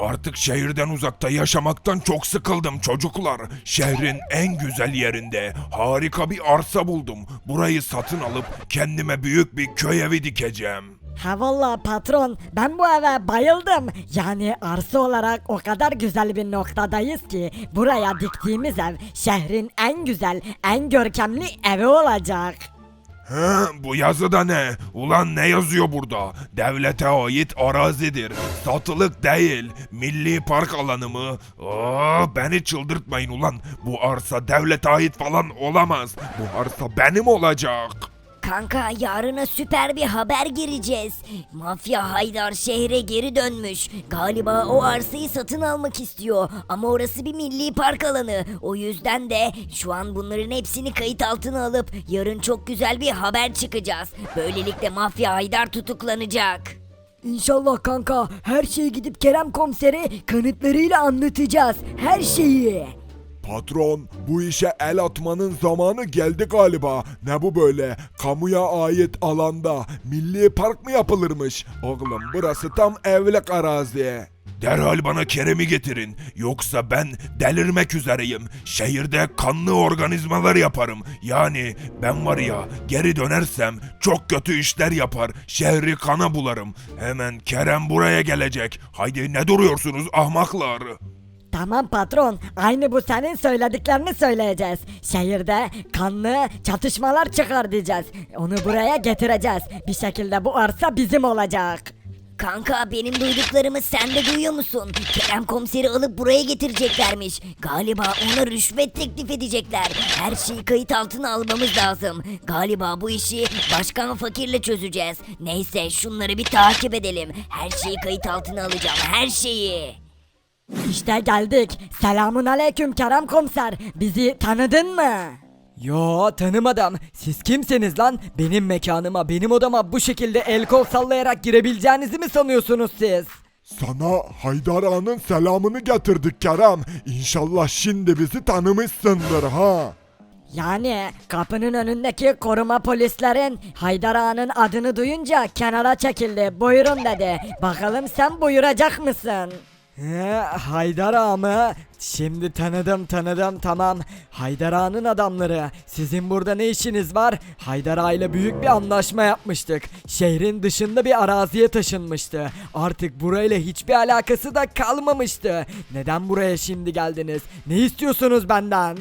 Artık şehirden uzakta yaşamaktan çok sıkıldım çocuklar. Şehrin en güzel yerinde harika bir arsa buldum. Burayı satın alıp kendime büyük bir köy evi dikeceğim. Ha valla patron ben bu eve bayıldım. Yani arsa olarak o kadar güzel bir noktadayız ki buraya diktiğimiz ev şehrin en güzel, en görkemli evi olacak. He, bu yazı da ne? Ulan ne yazıyor burada? Devlete ait arazidir. Satılık değil. Milli park alanı mı? Aa, beni çıldırtmayın ulan. Bu arsa devlete ait falan olamaz. Bu arsa benim olacak. Kanka yarına süper bir haber gireceğiz. Mafya Haydar şehre geri dönmüş. Galiba o arsayı satın almak istiyor. Ama orası bir milli park alanı. O yüzden de şu an bunların hepsini kayıt altına alıp yarın çok güzel bir haber çıkacağız. Böylelikle Mafya Haydar tutuklanacak. İnşallah kanka her şeyi gidip Kerem komisere kanıtlarıyla anlatacağız. Her şeyi. Patron, bu işe el atmanın zamanı geldi galiba. Ne bu böyle? Kamuya ait alanda milli park mı yapılırmış? Oğlum burası tam evlik arazi. Derhal bana Kerem'i getirin. Yoksa ben delirmek üzereyim. Şehirde kanlı organizmalar yaparım. Yani ben var ya geri dönersem çok kötü işler yapar. Şehri kana bularım. Hemen Kerem buraya gelecek. Haydi ne duruyorsunuz ahmaklar? Tamam patron, aynı bu senin söylediklerini söyleyeceğiz. Şehirde kanlı çatışmalar çıkar diyeceğiz. Onu buraya getireceğiz. Bir şekilde bu arsa bizim olacak. Kanka benim duyduklarımı sen de duyuyor musun? Kerem komiseri alıp buraya getireceklermiş. Galiba ona rüşvet teklif edecekler. Her şeyi kayıt altına almamız lazım. Galiba bu işi başkan fakirle çözeceğiz. Neyse şunları bir takip edelim. Her şeyi kayıt altına alacağım. Her şeyi. İşte geldik. Selamun aleyküm Kerem komiser. Bizi tanıdın mı? Yo tanımadım. Siz kimsiniz lan? Benim mekanıma, benim odama bu şekilde el kol sallayarak girebileceğinizi mi sanıyorsunuz siz? Sana Haydar Ağa'nın selamını getirdik Kerem. İnşallah şimdi bizi tanımışsındır ha. Yani kapının önündeki koruma polislerin Haydar Ağa'nın adını duyunca kenara çekildi. Buyurun dedi. Bakalım sen buyuracak mısın? He, Haydar Ağa mı? Şimdi tanıdım tanıdım tamam. Haydar Ağa'nın adamları. Sizin burada ne işiniz var? Haydar Ağa ile büyük bir anlaşma yapmıştık. Şehrin dışında bir araziye taşınmıştı. Artık burayla hiçbir alakası da kalmamıştı. Neden buraya şimdi geldiniz? Ne istiyorsunuz benden?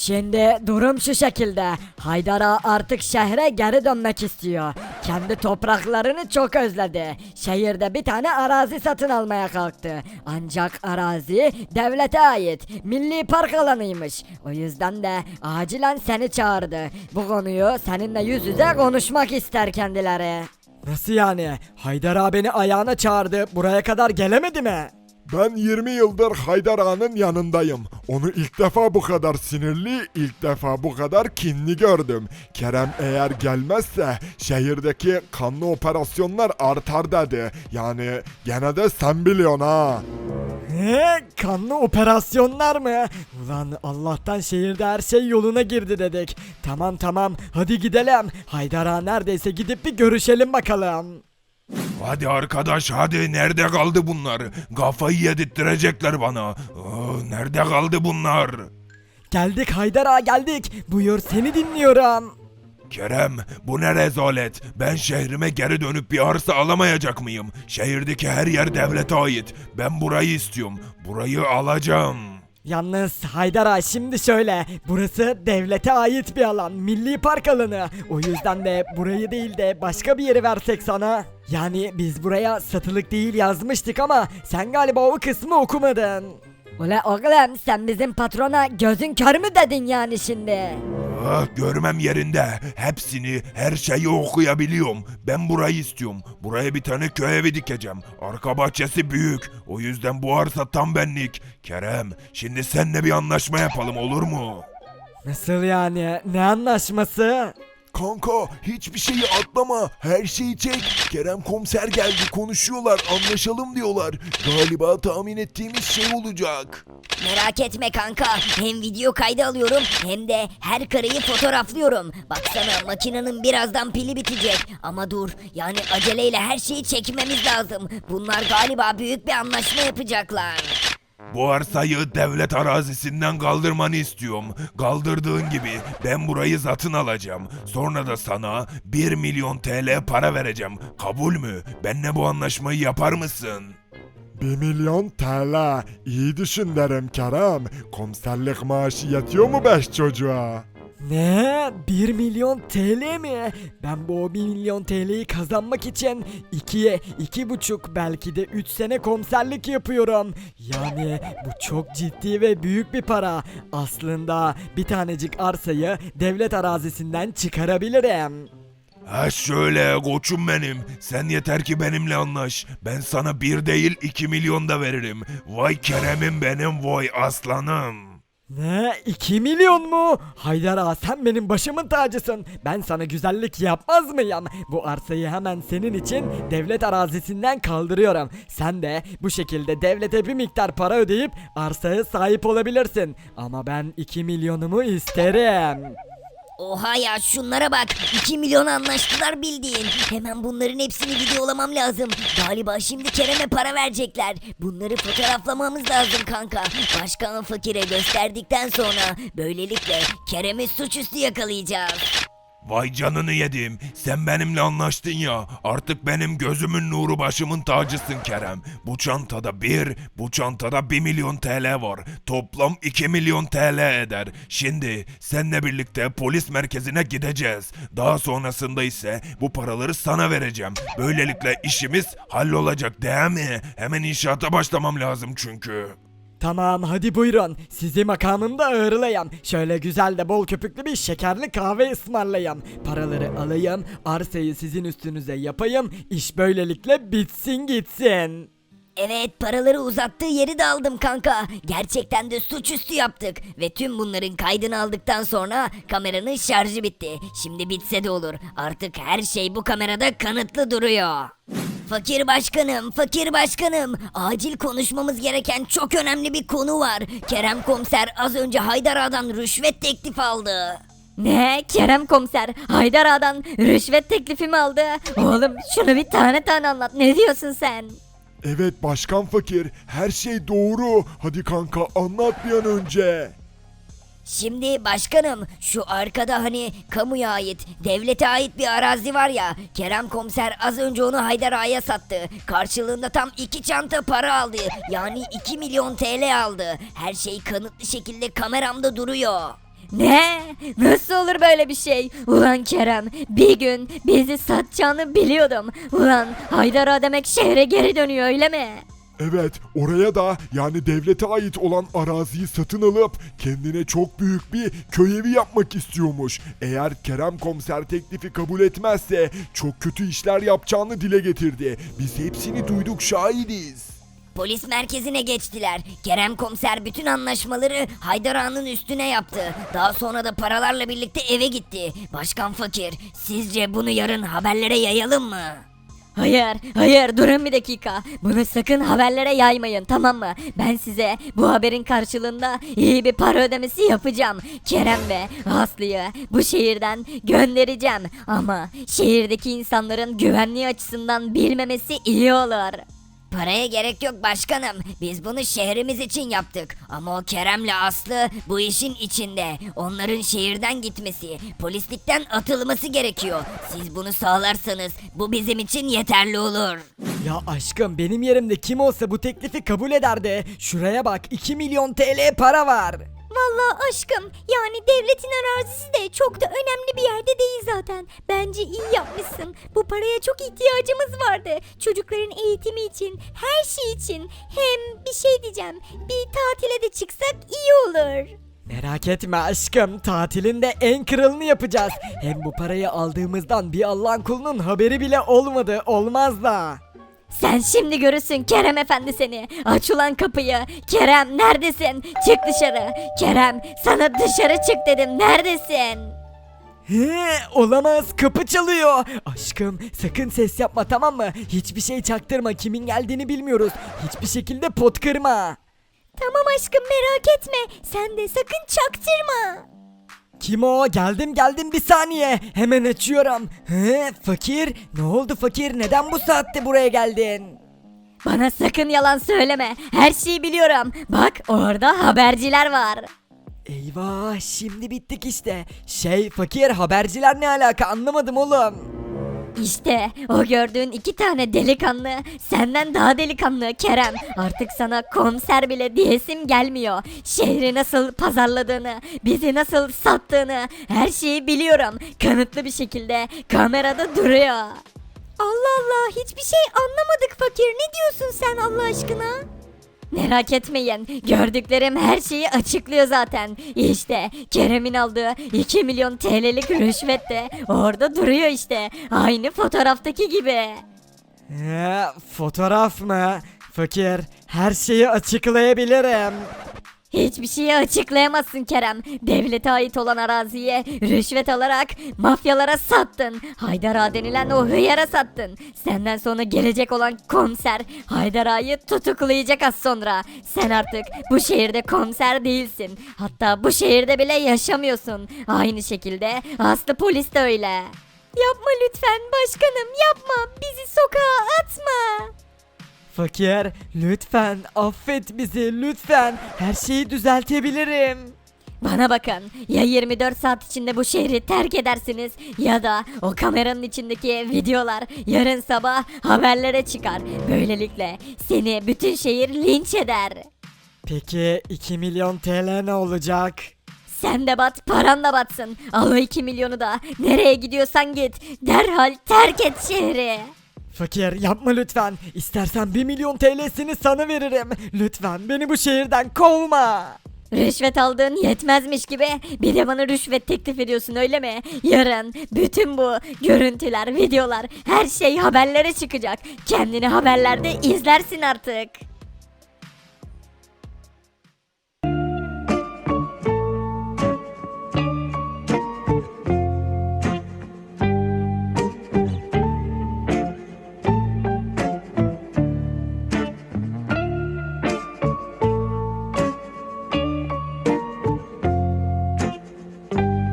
Şimdi durum şu şekilde. Haydar Ağa artık şehre geri dönmek istiyor. Kendi topraklarını çok özledi. Şehirde bir tane arazi satın almaya kalktı. Ancak arazi devlete ait. Milli park alanıymış. O yüzden de acilen seni çağırdı. Bu konuyu seninle yüz yüze konuşmak ister kendileri. Nasıl yani? Haydar Ağa beni ayağına çağırdı. Buraya kadar gelemedi mi? Ben 20 yıldır Haydar Ağa'nın yanındayım. Onu ilk defa bu kadar sinirli, ilk defa bu kadar kinli gördüm. Kerem eğer gelmezse şehirdeki kanlı operasyonlar artar dedi. Yani gene de sen biliyorsun ha. He, kanlı operasyonlar mı? Ulan Allah'tan şehirde her şey yoluna girdi dedik. Tamam tamam hadi gidelim. Haydar Ağa neredeyse gidip bir görüşelim bakalım. Hadi arkadaş hadi nerede kaldı bunlar? Kafayı yedirttirecekler bana. Aa, nerede kaldı bunlar? Geldik Haydar Ağa geldik. Buyur seni dinliyorum. Kerem bu ne rezalet. Ben şehrime geri dönüp bir arsa alamayacak mıyım? Şehirdeki her yer devlete ait. Ben burayı istiyorum. Burayı alacağım. Yalnız Haydar Ağa şimdi şöyle. Burası devlete ait bir alan. Milli park alanı. O yüzden de burayı değil de başka bir yeri versek sana. Yani biz buraya satılık değil yazmıştık ama sen galiba o kısmı okumadın. Ula oğlum sen bizim patrona gözün kör mü dedin yani şimdi? Ah, görmem yerinde. Hepsini, her şeyi okuyabiliyorum. Ben burayı istiyorum. Buraya bir tane köy evi dikeceğim. Arka bahçesi büyük. O yüzden bu arsa tam benlik. Kerem, şimdi seninle bir anlaşma yapalım olur mu? Nasıl yani? Ne anlaşması? Kanka hiçbir şeyi atlama. Her şeyi çek. Kerem komiser geldi konuşuyorlar anlaşalım diyorlar. Galiba tahmin ettiğimiz şey olacak. Merak etme kanka. Hem video kaydı alıyorum hem de her kareyi fotoğraflıyorum. Baksana makinenin birazdan pili bitecek. Ama dur yani aceleyle her şeyi çekmemiz lazım. Bunlar galiba büyük bir anlaşma yapacaklar. Bu arsayı devlet arazisinden kaldırmanı istiyorum. Kaldırdığın gibi ben burayı satın alacağım. Sonra da sana 1 milyon TL para vereceğim. Kabul mü? Benle bu anlaşmayı yapar mısın? 1 milyon TL. İyi düşün derim Kerem. Komiserlik maaşı yetiyor mu 5 çocuğa? Ne? 1 milyon TL mi? Ben bu 1 milyon TL'yi kazanmak için 2'ye 2,5 belki de 3 sene komiserlik yapıyorum. Yani bu çok ciddi ve büyük bir para. Aslında bir tanecik arsayı devlet arazisinden çıkarabilirim. Ha şöyle koçum benim. Sen yeter ki benimle anlaş. Ben sana bir değil iki milyon da veririm. Vay Kerem'im benim vay aslanım. Ne? 2 milyon mu? Haydar ağa sen benim başımın tacısın. Ben sana güzellik yapmaz mıyım? Bu arsayı hemen senin için devlet arazisinden kaldırıyorum. Sen de bu şekilde devlete bir miktar para ödeyip arsaya sahip olabilirsin. Ama ben 2 milyonumu isterim. Oha ya şunlara bak. 2 milyon anlaştılar bildiğin. Hemen bunların hepsini videolamam lazım. Galiba şimdi Kerem'e para verecekler. Bunları fotoğraflamamız lazım kanka. Başkan fakire gösterdikten sonra böylelikle Kerem'i suçüstü yakalayacağız. Vay canını yedim. Sen benimle anlaştın ya. Artık benim gözümün nuru başımın tacısın Kerem. Bu çantada bir, bu çantada bir milyon TL var. Toplam 2 milyon TL eder. Şimdi seninle birlikte polis merkezine gideceğiz. Daha sonrasında ise bu paraları sana vereceğim. Böylelikle işimiz hallolacak değil mi? Hemen inşaata başlamam lazım çünkü. Tamam hadi buyurun. Sizi makamımda ağırlayayım. Şöyle güzel de bol köpüklü bir şekerli kahve ısmarlayayım. Paraları alayım, arsayı sizin üstünüze yapayım. İş böylelikle bitsin gitsin. Evet paraları uzattığı yeri de aldım kanka. Gerçekten de suçüstü yaptık. Ve tüm bunların kaydını aldıktan sonra kameranın şarjı bitti. Şimdi bitse de olur. Artık her şey bu kamerada kanıtlı duruyor. Fakir başkanım, fakir başkanım. Acil konuşmamız gereken çok önemli bir konu var. Kerem komiser az önce Haydar Ağa'dan rüşvet teklifi aldı. Ne? Kerem komiser Haydar Ağa'dan rüşvet teklifi mi aldı? Oğlum şunu bir tane tane anlat. Ne diyorsun sen? Evet başkan fakir her şey doğru. Hadi kanka anlat bir an önce. Şimdi başkanım şu arkada hani kamuya ait, devlete ait bir arazi var ya. Kerem komiser az önce onu Haydar Ağa'ya sattı. Karşılığında tam iki çanta para aldı. Yani 2 milyon TL aldı. Her şey kanıtlı şekilde kameramda duruyor. Ne? Nasıl olur böyle bir şey? Ulan Kerem bir gün bizi satacağını biliyordum. Ulan Haydar Ağa demek şehre geri dönüyor öyle mi? Evet oraya da yani devlete ait olan araziyi satın alıp kendine çok büyük bir köy evi yapmak istiyormuş. Eğer Kerem komiser teklifi kabul etmezse çok kötü işler yapacağını dile getirdi. Biz hepsini duyduk şahidiz. Polis merkezine geçtiler. Kerem komiser bütün anlaşmaları Haydar Ağa'nın üstüne yaptı. Daha sonra da paralarla birlikte eve gitti. Başkan Fakir, sizce bunu yarın haberlere yayalım mı? Hayır, hayır durun bir dakika. Bunu sakın haberlere yaymayın tamam mı? Ben size bu haberin karşılığında iyi bir para ödemesi yapacağım. Kerem ve Aslı'yı bu şehirden göndereceğim. Ama şehirdeki insanların güvenliği açısından bilmemesi iyi olur. Paraya gerek yok başkanım. Biz bunu şehrimiz için yaptık. Ama o Kerem'le Aslı bu işin içinde. Onların şehirden gitmesi, polislikten atılması gerekiyor. Siz bunu sağlarsanız bu bizim için yeterli olur. Ya aşkım benim yerimde kim olsa bu teklifi kabul ederdi. Şuraya bak 2 milyon TL para var. Vallahi aşkım yani devletin arazisi de çok da önemli bir yerde değil zaten. Bence iyi yapmışsın. Bu paraya çok ihtiyacımız vardı. Çocukların eğitimi için, her şey için. Hem bir şey diyeceğim. Bir tatile de çıksak iyi olur. Merak etme aşkım tatilinde en kralını yapacağız. Hem bu parayı aldığımızdan bir Allah'ın kulunun haberi bile olmadı olmaz da. Sen şimdi görürsün Kerem efendi seni. Aç ulan kapıyı. Kerem neredesin? Çık dışarı. Kerem sana dışarı çık dedim. Neredesin? He, olamaz kapı çalıyor. Aşkım sakın ses yapma tamam mı? Hiçbir şey çaktırma kimin geldiğini bilmiyoruz. Hiçbir şekilde pot kırma. Tamam aşkım merak etme. Sen de sakın çaktırma. Kim o? Geldim geldim bir saniye. Hemen açıyorum. He, fakir? Ne oldu fakir? Neden bu saatte buraya geldin? Bana sakın yalan söyleme. Her şeyi biliyorum. Bak orada haberciler var. Eyvah şimdi bittik işte. Şey fakir haberciler ne alaka anlamadım oğlum. İşte o gördüğün iki tane delikanlı senden daha delikanlı Kerem. Artık sana komiser bile diyesim gelmiyor. Şehri nasıl pazarladığını, bizi nasıl sattığını her şeyi biliyorum. Kanıtlı bir şekilde kamerada duruyor. Allah Allah hiçbir şey anlamadık fakir. Ne diyorsun sen Allah aşkına? Merak etmeyin. Gördüklerim her şeyi açıklıyor zaten. İşte Kerem'in aldığı 2 milyon TL'lik rüşvet de orada duruyor işte. Aynı fotoğraftaki gibi. He, fotoğraf mı? Fakir her şeyi açıklayabilirim. Hiçbir şeyi açıklayamazsın Kerem. Devlete ait olan araziye rüşvet alarak mafyalara sattın. Haydar Ağa denilen o hıyara sattın. Senden sonra gelecek olan komiser Haydar Ağa'yı tutuklayacak az sonra. Sen artık bu şehirde komiser değilsin. Hatta bu şehirde bile yaşamıyorsun. Aynı şekilde Aslı polis de öyle. Yapma lütfen başkanım yapma. Bizi sokağa. Fakir lütfen affet bizi lütfen. Her şeyi düzeltebilirim. Bana bakın ya 24 saat içinde bu şehri terk edersiniz ya da o kameranın içindeki videolar yarın sabah haberlere çıkar. Böylelikle seni bütün şehir linç eder. Peki 2 milyon TL ne olacak? Sen de bat paran da batsın. Al o 2 milyonu da nereye gidiyorsan git. Derhal terk et şehri. Fakir yapma lütfen. İstersen 1 milyon TL'sini sana veririm. Lütfen beni bu şehirden kovma. Rüşvet aldığın yetmezmiş gibi bir de bana rüşvet teklif ediyorsun öyle mi? Yarın bütün bu görüntüler, videolar her şey haberlere çıkacak. Kendini haberlerde izlersin artık.